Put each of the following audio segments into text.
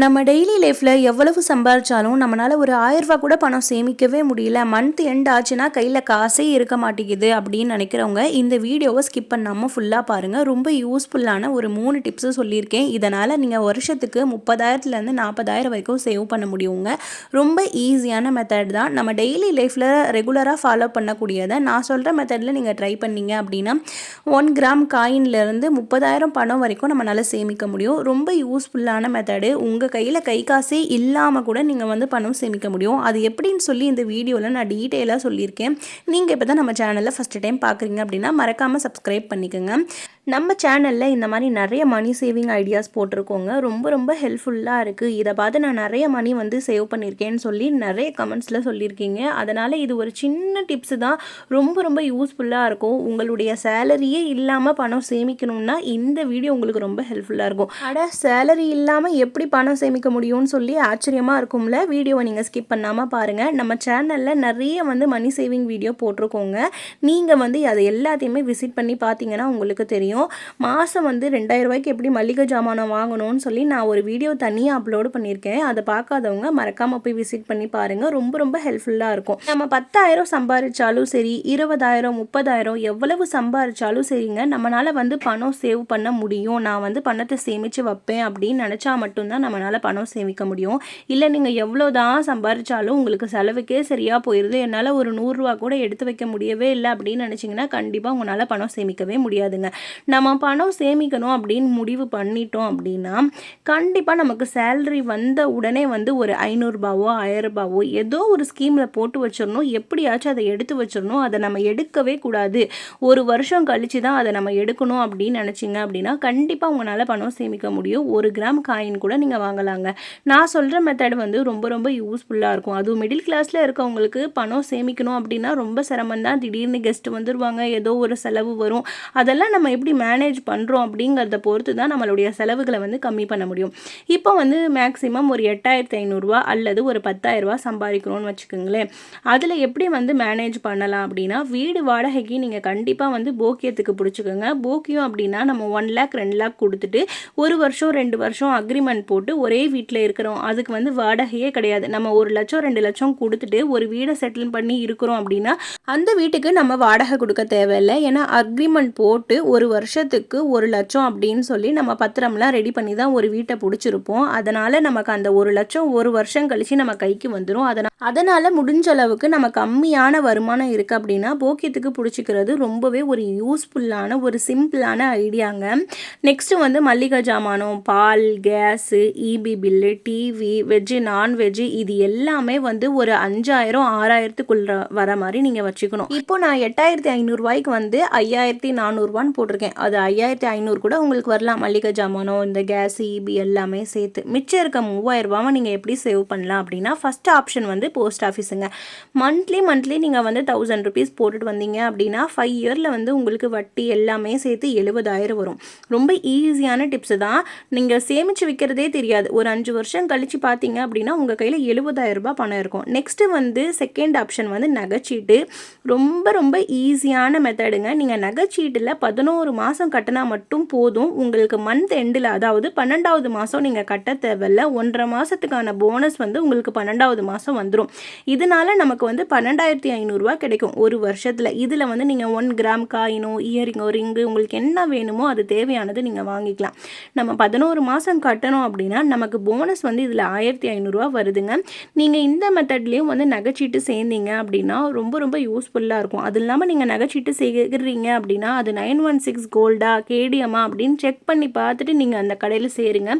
நம்ம டெய்லி லைஃப்பில் எவ்வளவு சம்பாதிச்சாலும் நம்மளால் ஒரு ஆயிரரூபா கூட பணம் சேமிக்கவே முடியல. மந்த் எண்ட் ஆச்சுன்னா கையில் காசே இருக்க மாட்டேங்குது அப்படின்னு நினைக்கிறவங்க இந்த வீடியோவை ஸ்கிப் பண்ணாமல் ஃபுல்லாக பாருங்கள் ரொம்ப யூஸ்ஃபுல்லான ஒரு மூணு டிப்ஸு சொல்லியிருக்கேன். இதனால் நீங்கள் வருஷத்துக்கு முப்பதாயிரத்துலேருந்து நாற்பதாயிரம் வரைக்கும் சேவ் பண்ண முடியுங்க. ரொம்ப ஈஸியான மெத்தட் தான். நம்ம டெய்லி லைஃப்பில் ரெகுலராக ஃபாலோ பண்ணக்கூடியதை நான் சொல்கிற மெத்தடில் நீங்கள் ட்ரை பண்ணீங்க அப்படின்னா ஒன் கிராம் காயின்லேருந்து முப்பதாயிரம் பணம் வரைக்கும் நம்மளால் சேமிக்க முடியும். ரொம்ப யூஸ்ஃபுல்லான மெத்தடு உங்கள் கையில் கை காசே இல்லாமல் கூட நீங்கள் வந்து பணம் சேமிக்க முடியும். அது எப்படின்னு சொல்லி இந்த வீடியோவில் நான் டீட்டெயிலாக சொல்லியிருக்கேன். நீங்கள் இப்போ தான் நம்ம சேனலில் ஃபஸ்ட்டு டைம் பார்க்குறீங்க அப்படின்னா மறக்காமல் சப்ஸ்கிரைப் பண்ணிக்கோங்க. நம்ம சேனலில் இந்த மாதிரி நிறைய மணி சேவிங் ஐடியாஸ் போட்டிருக்கோங்க. ரொம்ப ரொம்ப ஹெல்ப்ஃபுல்லாக இருக்குது இதை பார்த்து நான் நிறைய மணி வந்து சேவ் பண்ணியிருக்கேன்னு சொல்லி நிறைய கமெண்ட்ஸில் சொல்லியிருக்கீங்க. அதனால் இது ஒரு சின்ன டிப்ஸு தான். ரொம்ப ரொம்ப யூஸ்ஃபுல்லாக இருக்கும். உங்களுடைய சேலரியே இல்லாமல் பணம் சேமிக்கணும்னா இந்த வீடியோ உங்களுக்கு ரொம்ப ஹெல்ப்ஃபுல்லாக இருக்கும். அட சேலரி இல்லாமல் எப்படி பணம் சேமிக்க முடியும்னு சொல்லி ஆச்சரியமாக இருக்கும்ல? வீடியோவை நீங்கள் ஸ்கிப் பண்ணாமல் பாருங்கள் நம்ம சேனலில் நிறைய வந்து மணி சேவிங் வீடியோ போட்டிருக்கோங்க. நீங்கள் வந்து அதை எல்லாத்தையுமே விசிட் பண்ணி பார்த்தீங்கன்னா உங்களுக்கு தெரியும். மாதம் வந்து ரெண்டாயிரம் ரூபாய்க்கு எப்படி மளிகை ஜாமானம் வாங்கணும்னு சொல்லி நான் ஒரு வீடியோ தனியாக அப்லோடு பண்ணியிருக்கேன். அதை பார்க்காதவங்க மறக்காமல் போய் விசிட் பண்ணி பாருங்கள் ரொம்ப ரொம்ப ஹெல்ப்ஃபுல்லாக இருக்கும். நம்ம பத்தாயிரம் சம்பாதிச்சாலும் சரி இருபதாயிரம் முப்பதாயிரம் எவ்வளவு சம்பாதிச்சாலும் சரிங்க நம்மளால் வந்து பணம் சேவ் பண்ண முடியும். நான் வந்து பணத்தை சேமித்து வைப்பேன் அப்படின்னு நினச்சா மட்டும்தான் நம்மளால் பணம் சேமிக்க முடியும். இல்லை நீங்கள் எவ்வளோ தான் சம்பாதிச்சாலும் உங்களுக்கு செலவுக்கே சரியாக போயிடுது என்னால் ஒரு நூறுரூவா கூட எடுத்து வைக்க முடியவே இல்லை அப்படின்னு நினச்சிங்கன்னா கண்டிப்பாக உங்களால் பணம் சேமிக்கவே முடியாதுங்க. நம்ம பணம் சேமிக்கணும் அப்படின்னு முடிவு பண்ணிட்டோம் அப்படின்னா கண்டிப்பாக நமக்கு சேலரி வந்த உடனே வந்து ஒரு ஐநூறுரூபாவோ ஆயிரரூபாவோ ஏதோ ஒரு ஸ்கீமில் போட்டு வச்சிடணும். எப்படியாச்சும் அதை எடுத்து வச்சிடணும். அதை நம்ம எடுக்கவே கூடாது. ஒரு வருஷம் கழித்து தான் அதை நம்ம எடுக்கணும் அப்படின்னு நினச்சிங்க அப்படின்னா கண்டிப்பாக உங்களால் பணம் சேமிக்க முடியும். ஒரு கிராம் காயின் கூட நீங்கள் வாங்கலாங்க. நான் சொல்கிற மெத்தட் வந்து ரொம்ப ரொம்ப யூஸ்ஃபுல்லாக இருக்கும். அதுவும் மிடில் கிளாஸில் இருக்கவங்களுக்கு பணம் சேமிக்கணும் அப்படின்னா ரொம்ப சிரமம் தான் திடீர்னு கெஸ்ட் வந்துடுவாங்க ஏதோ ஒரு செலவு வரும். அதெல்லாம் நம்ம எப்படி மேனேஜ் பண்ணுறோம் அப்படிங்கிறத பொறுத்து தான் நம்மளுடைய செலவுகளை வந்து கம்மி பண்ண முடியும். இப்போ வந்து மேக்ஸிமம் ஒரு எட்டாயிரத்தி ஐநூறுரூவா அல்லது ஒரு பத்தாயிரரூவா சம்பாதிக்கிறோன்னு வச்சுக்கோங்களேன். அதில் எப்படி வந்து மேனேஜ் பண்ணலாம் அப்படின்னா வீடு வாடகைக்கு நீங்கள் கண்டிப்பாக வந்து போக்கியத்துக்கு பிடிச்சிக்கோங்க. போக்கியம் அப்படின்னா நம்ம ஒன் லேக் ரெண்டு லேக் கொடுத்துட்டு ஒரு வருஷம் ரெண்டு வருஷம் அக்ரிமெண்ட் போட்டு ஒரே வீட்டில் இருக்கிறோம். அதுக்கு வந்து வாடகையே கிடையாது. நம்ம ஒரு லட்சம் ரெண்டு லட்சம் கொடுத்துட்டு ஒரு வீடை செட்டில் பண்ணி இருக்கிறோம் அப்படின்னா அந்த வீட்டுக்கு நம்ம வாடகை கொடுக்க தேவையில்லை. ஏன்னா அக்ரிமெண்ட் போட்டு ஒரு வருஷத்துக்கு ஒரு லட்சம் அப்படின்னு சொல்லி நம்ம பத்திரம்லாம் ரெடி பண்ணி தான் ஒரு வீட்டை பிடிச்சிருப்போம். அதனால் நமக்கு அந்த ஒரு லட்சம் ஒரு வருஷம் கழிச்சு நம்ம கைக்கு வந்துடும் அதனால் அதனால் முடிஞ்ச அளவுக்கு நம்ம கம்மியான வருமானம் இருக்குது அப்படின்னா போக்கியத்துக்கு பிடிச்சிக்கிறது ரொம்பவே ஒரு யூஸ்ஃபுல்லான ஒரு சிம்பிளான ஐடியாங்க நெக்ஸ்ட்டு வந்து மல்லிகை ஜாமானம் பால் gas EB bill TV veg non veg இது எல்லாமே வந்து ஒரு அஞ்சாயிரம் ஆறாயிரத்துக்குள்ள வர மாதிரி நீங்கள் வச்சுக்கணும். இப்போ நான் எட்டாயிரத்தி ஐநூறுரூவாய்க்கு வந்து ஐயாயிரத்தி நானூறுரூவான்னு போட்டிருக்கேன். அது ஐயாயிரத்தி ஐநூறு கூட உங்களுக்கு வரலாம். மளிகை ஜாமானோ இந்த கேஸ் இபி எல்லாமே சேர்த்து. மிச்சம் இருக்க மூவாயிரரூபாவை நீங்கள் எப்படி சேவ் பண்ணலாம் அப்படின்னா ஃபஸ்ட் ஆப்ஷன் வந்து போஸ்ட் ஆஃபீஸுங்க மந்த்லி மந்த்லி நீங்கள் வந்து தௌசண்ட் ருபீஸ் போட்டுட்டு வந்தீங்க அப்படின்னா ஃபைவ் இயரில் வந்து உங்களுக்கு வட்டி எல்லாமே சேர்த்து எழுபதாயிரம் வரும். ரொம்ப ஈஸியான டிப்ஸு தான். நீங்கள் சேமித்து வைக்கிறதே தெரியாது. ஒரு அஞ்சு வருஷம் கழித்து பார்த்தீங்க அப்படின்னா உங்கள் கையில் எழுபதாயிரம் ரூபாய் பணம் இருக்கும். நெக்ஸ்ட்டு வந்து செகண்ட் ஆப்ஷன் வந்து நகைச்சீட்டு. ரொம்ப ரொம்ப ஈஸியான மெத்தடுங்க நீங்கள் நகைச்சீட்டில் பதினோரு மாதம் கட்டினா மட்டும் போதும். உங்களுக்கு மந்த் எண்டில் அதாவது பன்னெண்டாவது மாதம் நீங்கள் கட்ட தேவையில்ல. ஒன்றரை மாதத்துக்கான போனஸ் வந்து உங்களுக்கு பன்னெண்டாவது மாதம் வந்துடும் இதனால நமக்கு வந்து பன்னெண்டாயிரத்தி ஐநூறுரூவா கிடைக்கும் ஒரு வருஷத்தில். இதில் வந்து நீங்கள் ஒன் கிராம் காயினோ இயரிங்கோ ரிங்கு உங்களுக்கு என்ன வேணுமோ அது தேவையானது நீங்கள் வாங்கிக்கலாம். நம்ம பதினோரு மாதம் கட்டணும் அப்படின்னா நமக்கு போனஸ் வந்து இதில் ஆயிரத்தி ஐநூறுரூவா வருதுங்க. நீங்கள் இந்த மெத்தட்லேயும் வந்து நகைச்சீட்டு சேர்ந்தீங்க அப்படின்னா ரொம்ப ரொம்ப யூஸ்ஃபுல்லாக இருக்கும். அது இல்லாமல் நீங்கள் நகைச்சீட்டு சேர்க்குறீங்க அப்படின்னா அது நைன் ஒன் சிக்ஸ் கோல்டா கேடியமா அப்படின்னு செக் பண்ணி பார்த்துட்டு நீங்கள் அந்த கடையில் சேருங்க.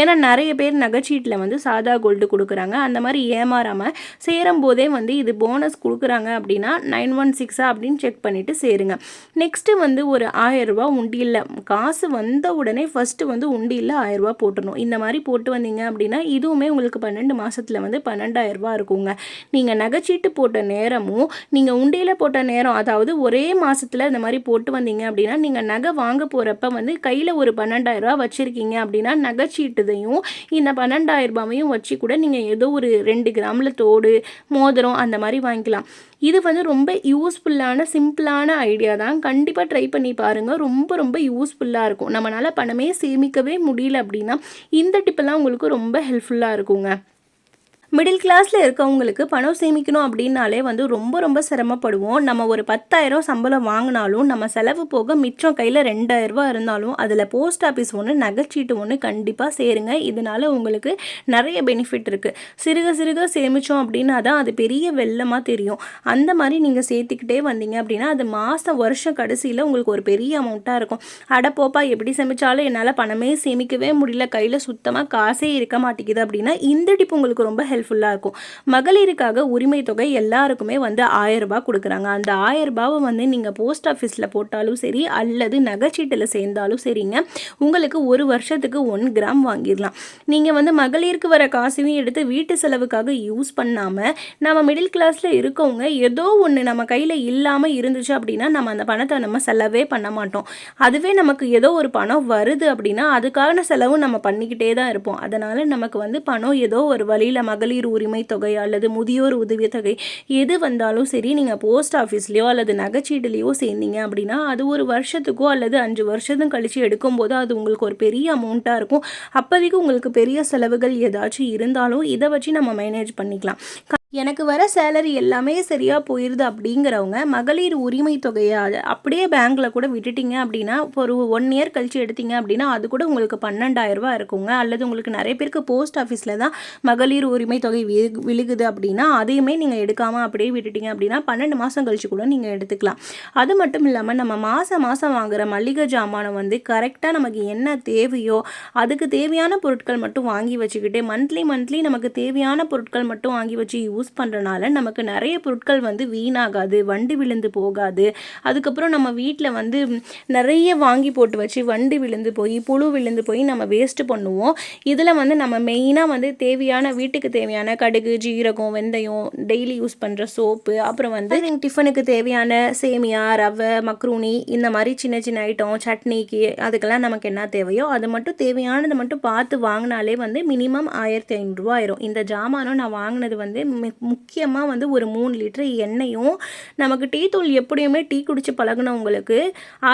ஏன்னா நிறைய பேர் நகைச்சீட்டில் வந்து சாதா கோல்டு கொடுக்குறாங்க. அந்த மாதிரி ஏமாறாமல் சேரும் போதே வந்து இது போனஸ் கொடுக்குறாங்க அப்படின்னா நைன் ஒன் சிக்ஸா அப்படின்னு செக் பண்ணிவிட்டு சேருங்க. நெக்ஸ்ட்டு வந்து ஒரு ஆயரூபா உண்டியில் காசு வந்த உடனே ஃபஸ்ட்டு வந்து உண்டியில் ஆயரூபா போட்டுடணும். இந்த மாதிரி போட்டு வந்தீங்க அப்படின்னா இதுவுமே உங்களுக்கு பன்னெண்டு மாதத்தில் வந்து பன்னெண்டாயிரரூபா இருக்குங்க. நீங்கள் நகைச்சீட்டு போட்ட நேரமும் நீங்கள் உண்டியில் போட்ட நேரம் அதாவது ஒரே மாதத்தில் இந்த மாதிரி போட்டு வந்தீங்க அப்படின்னா நீங்கள் நகை வாங்க போகிறப்ப வந்து கையில் ஒரு பன்னெண்டாயிரரூபா வச்சுருக்கீங்க அப்படின்னா நகைச்சீட்டுதையும் இந்த பன்னெண்டாயிரரூபாவையும் வச்சு கூட நீங்கள் ஏதோ ஒரு ரெண்டு கிராமில் தோடு மோதிரம் அந்த மாதிரி வாங்கிக்கலாம். இது வந்து ரொம்ப யூஸ்ஃபுல்லான சிம்பிளான ஐடியா தான். கண்டிப்பாக ட்ரை பண்ணி பாருங்கள் ரொம்ப ரொம்ப யூஸ்ஃபுல்லாக இருக்கும். நம்மளால் பணமே சேமிக்கவே முடியல அப்படின்னா இந்த டிப்பெல்லாம் உங்களுக்கு ரொம்ப ஹெல்ப்ஃபுல்லாக இருக்குங்க. மிடில் கிளாஸில் இருக்கவங்களுக்கு பணம் சேமிக்கணும் அப்படின்னாலே வந்து ரொம்ப ரொம்ப சிரமப்படுவோம். நம்ம ஒரு பத்தாயிரம் சம்பளம் வாங்கினாலும் நம்ம செலவு போக மிச்சம் கையில் ரெண்டாயிரரூபா இருந்தாலும் அதில் போஸ்ட் ஆஃபீஸ் ஒன்று நகைச்சீட்டு ஒன்று கண்டிப்பாக சேருங்க. இதனால் உங்களுக்கு நிறைய பெனிஃபிட் இருக்குது சிறுக சிறுக சேமித்தோம் அப்படின்னா தான் அது பெரிய வெள்ளமாக தெரியும். அந்த மாதிரி நீங்கள் சேர்த்துக்கிட்டே வந்தீங்க அப்படின்னா அது மாதம் வருஷம் கடைசியில் உங்களுக்கு ஒரு பெரிய அமௌண்ட்டாக இருக்கும். அடப்போப்பா எப்படி சேமித்தாலும் என்னால் பணமே சேமிக்கவே முடியல. கையில் சுத்தமாக காசே இருக்க மாட்டேங்குது அப்படின்னா இந்த டிப் உங்களுக்கு ரொம்ப ஹெல்ப் ஹெல்ப்ஃபுல்லாக இருக்கும். மகளிருக்காக உரிமை தொகை எல்லாருக்குமே வந்து ரூபாய் கொடுக்குறாங்க. அந்த ரூபாவை வந்து நீங்கள் போஸ்ட் ஆஃபீஸில் போட்டாலும் சரி அல்லது நகைச்சீட்டில் சேர்ந்தாலும் சரிங்க உங்களுக்கு ஒரு வருஷத்துக்கு ஒன் கிராம் வாங்கிடலாம். நீங்கள் வந்து மகளிருக்கு வர காசையும் எடுத்து வீட்டு செலவுக்காக யூஸ் பண்ணாமல் நம்ம மிடில் கிளாஸில் இருக்கவங்க ஏதோ ஒன்று நம்ம கையில் இல்லாமல் இருந்துச்சு அப்படின்னா நம்ம அந்த பணத்தை நம்ம செலவே பண்ண மாட்டோம். அதுவே நமக்கு ஏதோ ஒரு பணம் வருது அப்படின்னா அதுக்கான செலவும் நம்ம பண்ணிக்கிட்டே தான் இருப்போம். அதனால் நமக்கு வந்து பணம் ஏதோ ஒரு வழியில் மகளிர் மகளிர் உரிமை தொகை அல்லது முதியோர் உதவித்தொகை எது வந்தாலும் சரி நீங்கள் போஸ்ட் ஆஃபீஸ்லேயோ அல்லது நகைச்சீட்டுலேயோ சேர்ந்தீங்க அப்படின்னா அது ஒரு வருஷத்துக்கோ அல்லது அஞ்சு வருஷத்தும் கழித்து எடுக்கும்போது அது உங்களுக்கு ஒரு பெரிய அமௌண்ட்டாக இருக்கும். அப்போதைக்கு உங்களுக்கு பெரிய செலவுகள் ஏதாச்சும் இருந்தாலும் இதை வச்சு நம்ம மேனேஜ் பண்ணிக்கலாம். எனக்கு வர சேலரி எல்லாமே சரியாக போயிடுது அப்படிங்கிறவங்க மகளிர் உரிமை தொகையை அப்படியே பேங்க்கில் கூட விட்டுட்டீங்க அப்படின்னா ஒரு ஒன் இயர் கழித்து எடுத்தீங்க அப்படின்னா அது கூட உங்களுக்கு பன்னெண்டாயிரரூபா இருக்குங்க. அல்லது உங்களுக்கு நிறைய பேருக்கு போஸ்ட் ஆஃபீஸில் தான் மகளிர் உரிமை தொகை விழுகுது அப்படின்னா அதையுமே நீங்கள் எடுக்காமல் அப்படியே விட்டுட்டீங்க அப்படின்னா பன்னெண்டு மாதம் கழிச்சு கூட நீங்கள் எடுத்துக்கலாம். அது மட்டும் இல்லாமல் நம்ம மாதம் மாதம் வாங்குகிற மளிகை ஜாமானை வந்து கரெக்டாக நமக்கு என்ன தேவையோ அதுக்கு தேவையான பொருட்கள் மட்டும் வாங்கி வச்சுக்கிட்டு மந்த்லி மந்த்லி நமக்கு தேவையான பொருட்கள் மட்டும் வாங்கி வச்சு யூஸ் பண்ணுறனால நமக்கு நிறைய பொருட்கள் வந்து வீணாகாது வண்டி விழுந்து போகாது. அதுக்கப்புறம் நம்ம வீட்டில் வந்து நிறைய வாங்கி போட்டு வச்சு வண்டி விழுந்து போய் புழு விழுந்து போய் நம்ம வேஸ்ட்டு பண்ணுவோம். இதில் வந்து நம்ம மெயினாக வந்து தேவையான வீட்டுக்கு தேவையான தேவையான கடுகு ஜீரகம் வெந்தயம் டெய்லி யூஸ் பண்ணுற சோப்பு அப்புறம் வந்து டிஃபனுக்கு தேவையான சேமியா ரவை மக்ரூனி இந்த மாதிரி சின்ன சின்ன ஐட்டம் சட்னிக்கு அதுக்கெல்லாம் நமக்கு என்ன தேவையோ அது மட்டும் தேவையானதை மட்டும் பார்த்து வாங்கினாலே வந்து மினிமம் ஆயிரத்தி ஐநூறுரூவா ஆயிரும். இந்த ஜாமானும் நான் வாங்கினது வந்து முக்கியமாக வந்து ஒரு மூணு லிட்டர் எண்ணெயும் நமக்கு டீ தூள் எப்படியுமே டீ குடித்து பழகினவங்களுக்கு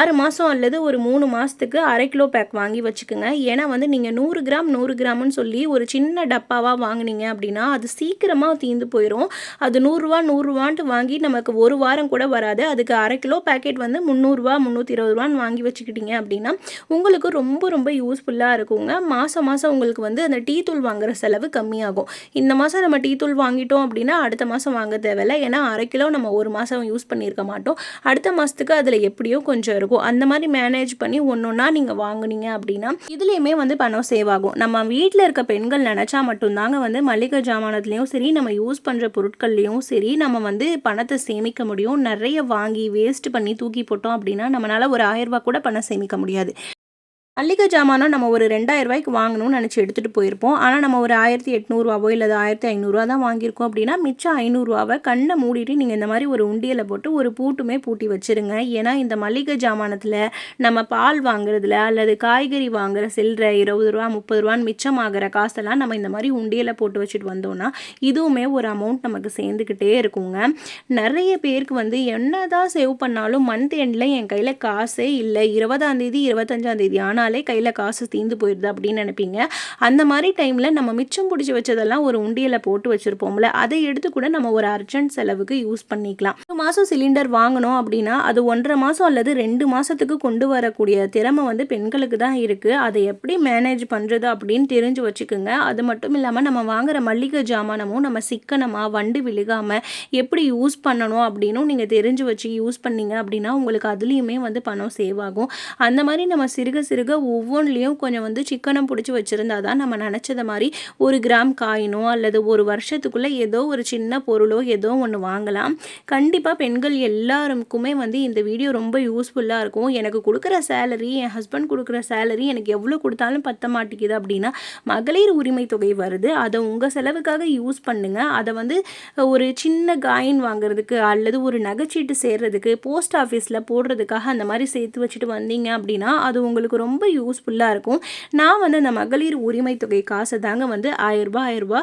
ஆறு மாதம் அல்லது ஒரு மூணு மாதத்துக்கு அரை கிலோ பேக் வாங்கி வச்சுக்கோங்க. ஏன்னா வந்து நீங்கள் நூறு கிராம் நூறு கிராம்னு சொல்லி ஒரு சின்ன டப்பாவாக வாங்கினீங்க அப்படின்னா அது சீக்கிரமாக தீர்ந்து போயிடும் அது நூறுரூவா நூறுரூவான்ட்டு வாங்கி நமக்கு ஒரு வாரம் கூட வராது. அதுக்கு அரை கிலோ பேக்கெட் வந்து முந்நூறுரூவா முந்நூற்றி இருபது ரூபான்னு வாங்கி வச்சுக்கிட்டீங்க அப்படின்னா உங்களுக்கு ரொம்ப ரொம்ப யூஸ்ஃபுல்லாக இருக்குங்க. மாதம் மாதம் உங்களுக்கு வந்து அந்த டீ தூள் வாங்குகிற செலவு கம்மியாகும். இந்த மாதம் நம்ம டீ தூள் வாங்கிட்டோம் அப்படின்னா அடுத்த மாதம் வாங்க தேவையில்ல. ஏன்னா அரை கிலோ நம்ம ஒரு மாதம் யூஸ் பண்ணியிருக்க மாட்டோம். அடுத்த மாதத்துக்கு அதில் எப்படியோ கொஞ்சம் இருக்கும். அந்த மாதிரி மேனேஜ் பண்ணி ஒன்று ஒன்றா நீங்கள் வாங்குனீங்க அப்படின்னா இதுலேயுமே வந்து பணம் சேவ் ஆகும். நம்ம வீட்டில் இருக்க பெண்கள் நினச்சா மட்டும்தாங்க வந்து மளிகை ஜாமானத்துலேயும் சரி நம்ம யூஸ் பண்ணுற பொருட்கள்லேயும் சரி நம்ம வந்து பணத்தை சேமிக்க முடியும். நிறைய வாங்கி வேஸ்ட் பண்ணி தூக்கி போட்டோம் அப்படின்னா நம்மளால் ஒரு ஆயிரரூபா கூட பணம் சேமிக்க முடியாது. மல்லிகை ஜாமானும் நம்ம ஒரு ரெண்டாயிரம் ரூபாய்க்கு வாங்கணும்னு நினச்சி எடுத்துகிட்டு போயிருப்போம். ஆனால் நம்ம ஒரு ஆயிரத்தி எட்நூறுவாவோ இல்லை ஆயிரத்தி ஐநூறுரூவா தான் வாங்கியிருக்கோம் அப்படின்னா மிச்சம் ஐநூறுரூவாவை கண்ணை மூடிட்டு நீங்கள் இந்த மாதிரி ஒரு உண்டியலை போட்டு ஒரு பூட்டுமே பூட்டி வச்சுருங்க. ஏன்னா இந்த மல்லிகை ஜாமானத்தில் நம்ம பால் வாங்குறதுல அல்லது காய்கறி வாங்குற சில்லற இருபது ரூபா முப்பது ரூபான்னு மிச்சமாகிற காசெல்லாம் நம்ம இந்த மாதிரி உண்டியலை போட்டு வச்சுட்டு வந்தோம்னா இதுவுமே ஒரு அமௌண்ட் நமக்கு சேர்ந்துக்கிட்டே இருக்குங்க. நிறைய பேருக்கு வந்து என்ன தான் சேவ் பண்ணாலும் மந்த் எண்டில் என் கையில் காசே இல்லை. இருபதாந்தேதி இருபத்தஞ்சாந்தேதி ஆனால் நாளே கையில் காசு தீந்து போயிடுது அப்படின்னு நினைப்பீங்க. அந்த மாதிரி டைமில் நம்ம மிச்சம் பிடிச்சி வச்சதெல்லாம் ஒரு உண்டியில் போட்டு வச்சுருப்போம்ல அதை எடுத்து கூட நம்ம ஒரு அர்ஜென்ட் செலவுக்கு யூஸ் பண்ணிக்கலாம். ஒரு மாதம் சிலிண்டர் வாங்கணும் அப்படின்னா அது ஒன்றரை மாதம் அல்லது ரெண்டு மாதத்துக்கு கொண்டு வரக்கூடிய திறமை வந்து பெண்களுக்கு தான் இருக்குது அதை எப்படி மேனேஜ் பண்ணுறது அப்படின்னு தெரிஞ்சு வச்சுக்கோங்க. அது மட்டும் இல்லாமல் நம்ம வாங்குகிற மல்லிகை ஜாமானமும் நம்ம சிக்கனமாக வண்டு விழுகாமல் எப்படி யூஸ் பண்ணணும் அப்படின்னும் நீங்கள் தெரிஞ்சு வச்சு யூஸ் பண்ணீங்க அப்படின்னா உங்களுக்கு அதுலேயுமே வந்து பணம் சேவ் ஆகும். அந்த மாதிரி நம்ம சிறுக சிறுக ஒவ்வொன்றிலையும் கொஞ்சம் வந்து சிக்கனம் பிடிச்சி வச்சுருந்தா தான் நம்ம நினச்சத மாதிரி ஒரு கிராம் காயினோ அல்லது ஒரு வருஷத்துக்குள்ளே ஏதோ ஒரு சின்ன பொருளோ ஏதோ ஒன்று வாங்கலாம். கண்டிப்பாக பெண்கள் எல்லாருக்குமே வந்து இந்த வீடியோ ரொம்ப யூஸ்ஃபுல்லாக இருக்கும். எனக்கு கொடுக்குற சேலரி என் ஹஸ்பண்ட் கொடுக்குற சேலரி எனக்கு எவ்வளோ கொடுத்தாலும் பத்த மாட்டேங்குது அப்படின்னா மகளிர் உரிமை தொகை வருது. அதை உங்கள் செலவுக்காக யூஸ் பண்ணுங்கள் அதை வந்து ஒரு சின்ன காயின் வாங்குறதுக்கு அல்லது ஒரு நகைச்சீட்டு சேர்றதுக்கு போஸ்ட் ஆஃபீஸில் போடுறதுக்காக அந்த மாதிரி சேர்த்து வச்சுட்டு வந்தீங்க அப்படின்னா அது உங்களுக்கு ரொம்ப யூஸ்ஃபுல்லாக இருக்கும். நான் வந்து அந்த மகளிர் உரிமை தொகை காசை தாங்க வந்து ஆயிரரூபா ஆயிரரூபா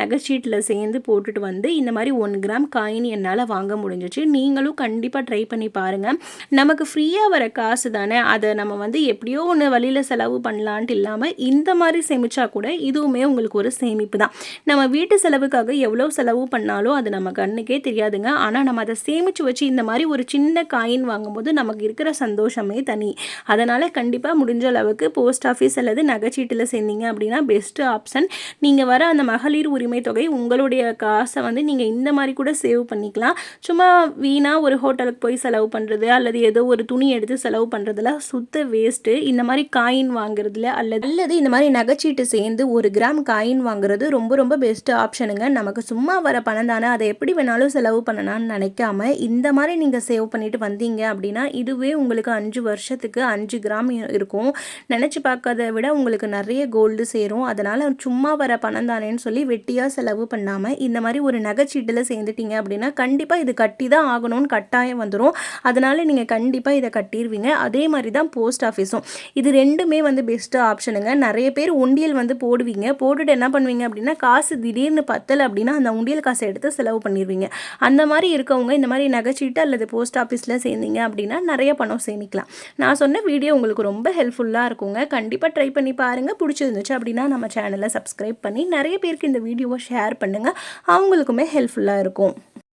நகைச்சீட்டில் சேர்ந்து போட்டுட்டு வந்து இந்த மாதிரி ஒன் கிராம் காயின் என்னால் வாங்க முடிஞ்சிச்சு. நீங்களும் கண்டிப்பாக ட்ரை பண்ணி பாருங்கள் நமக்கு ஃப்ரீயாக வர காசு தானே. அதை நம்ம வந்து எப்படியோ ஒன்று வழியில் செலவு பண்ணலான்ட்டு இல்லாமல் இந்த மாதிரி சேமிச்சா கூட இதுவுமே உங்களுக்கு ஒரு சேமிப்பு தான். நம்ம வீட்டு செலவுக்காக எவ்வளோ செலவு பண்ணாலும் அது நம்ம கண்ணுக்கே தெரியாதுங்க. ஆனால் நம்ம அதை சேமித்து வச்சு இந்த மாதிரி ஒரு சின்ன காயின் வாங்கும்போது நமக்கு இருக்கிற சந்தோஷமே தனி. அதனால் கண்டிப்பாக முடிஞ்ச அளவுக்கு போஸ்ட் ஆஃபீஸ் அல்லது நகைச்சீட்டில் சேர்ந்தீங்க அப்படின்னா பெஸ்ட்டு ஆப்ஷன் நீங்கள் வர அந்த மகளிர் உரிமை தொகை உங்களுடைய காசை வந்து நீங்கள் இந்த மாதிரி கூட சேவ் பண்ணிக்கலாம். சும்மா வீணாக ஒரு ஹோட்டலுக்கு போய் செலவு பண்ணுறது அல்லது ஏதோ ஒரு துணி எடுத்து செலவு பண்ணுறதுல சுத்த வேஸ்ட்டு இந்த மாதிரி காயின் வாங்குறதுல அல்லது அல்லது இந்த மாதிரி நகைச்சீட்டு சேர்ந்து ஒரு கிராம் காயின் வாங்குறது ரொம்ப ரொம்ப பெஸ்ட் ஆப்ஷனுங்க நமக்கு சும்மா வர பணம் தானே அதை எப்படி வேணாலும் செலவு பண்ணலாம்னு நினைக்காம இந்த மாதிரி நீங்கள் சேவ் பண்ணிட்டு வந்தீங்க அப்படின்னா இதுவே உங்களுக்கு அஞ்சு வருஷத்துக்கு அஞ்சு கிராம் இருக்கும். நினச்சி பார்க்கறத விட உங்களுக்கு நிறைய கோல்டு சேரும். அதனால் சும்மா வர பணம் தானேன்னு சொல்லி வெட்டியாக செலவு பண்ணாமல் இந்த மாதிரி ஒரு நகைச்சீட்டில் சேர்ந்துட்டீங்க அப்படின்னா கண்டிப்பாக இது கட்டி தான் ஆகணும்னு கட்டாயம் வந்துடும் அதனால் நீங்கள் கண்டிப்பாக இதை கட்டிடுவீங்க அதே மாதிரி தான் போஸ்ட் ஆஃபீஸும் இது ரெண்டுமே வந்து பெஸ்ட்டு ஆப்ஷனுங்க நிறைய பேர் உண்டியல் வந்து போடுவீங்க. போட்டுட்டு என்ன பண்ணுவீங்க அப்படின்னா காசு திடீர்னு பத்தலை அப்படின்னா அந்த உண்டியல் காசை எடுத்து செலவு பண்ணிடுவீங்க அந்த மாதிரி இருக்கவங்க இந்த மாதிரி நகைச்சீட்டு அல்லது போஸ்ட் ஆஃபீஸில் சேர்ந்தீங்க அப்படின்னா நிறைய பணம் சேமிக்கலாம். நான் சொன்ன வீடியோ உங்களுக்கு ரொம்ப ஹெல்ப் ஹெல்ப்ஃபுல்லாக இருக்குங்க. கண்டிப்பாக ட்ரை பண்ணி பாருங்கள் பிடிச்சிருந்துச்சு அப்படின்னா நம்ம சேனலை சப்ஸ்கிரைப் பண்ணி நிறைய பேருக்கு இந்த வீடியோவை ஷேர் பண்ணுங்கள் அவங்களுக்குமே ஹெல்ப்ஃபுல்லாக இருக்கும்.